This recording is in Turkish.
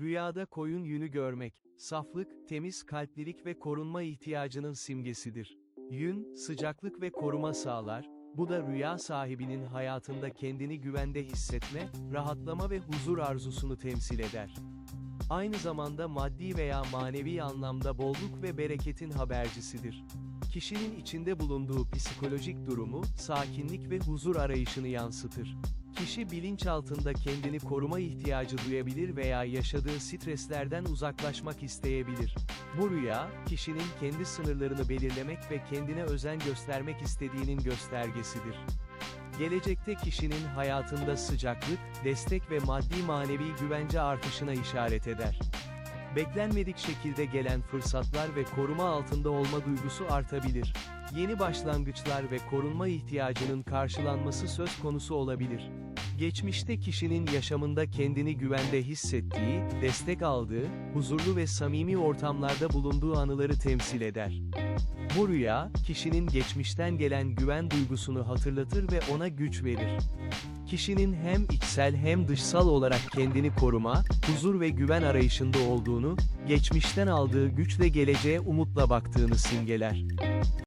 Rüyada koyun yünü görmek, saflık, temiz kalplilik ve korunma ihtiyacının simgesidir. Yün, sıcaklık ve koruma sağlar, bu da rüya sahibinin hayatında kendini güvende hissetme, rahatlama ve huzur arzusunu temsil eder. Aynı zamanda maddi veya manevi anlamda bolluk ve bereketin habercisidir. Kişinin içinde bulunduğu psikolojik durumu, sakinlik ve huzur arayışını yansıtır. Kişi bilinçaltında kendini koruma ihtiyacı duyabilir veya yaşadığı streslerden uzaklaşmak isteyebilir. Bu rüya, kişinin kendi sınırlarını belirlemek ve kendine özen göstermek istediğinin göstergesidir. Gelecekte kişinin hayatında sıcaklık, destek ve maddi manevi güvence artışına işaret eder. Beklenmedik şekilde gelen fırsatlar ve koruma altında olma duygusu artabilir. Yeni başlangıçlar ve korunma ihtiyacının karşılanması söz konusu olabilir. Geçmişte kişinin yaşamında kendini güvende hissettiği, destek aldığı, huzurlu ve samimi ortamlarda bulunduğu anıları temsil eder. Bu rüya, kişinin geçmişten gelen güven duygusunu hatırlatır ve ona güç verir. Kişinin hem içsel hem dışsal olarak kendini koruma, huzur ve güven arayışında olduğunu, geçmişten aldığı güçle geleceğe umutla baktığını simgeler.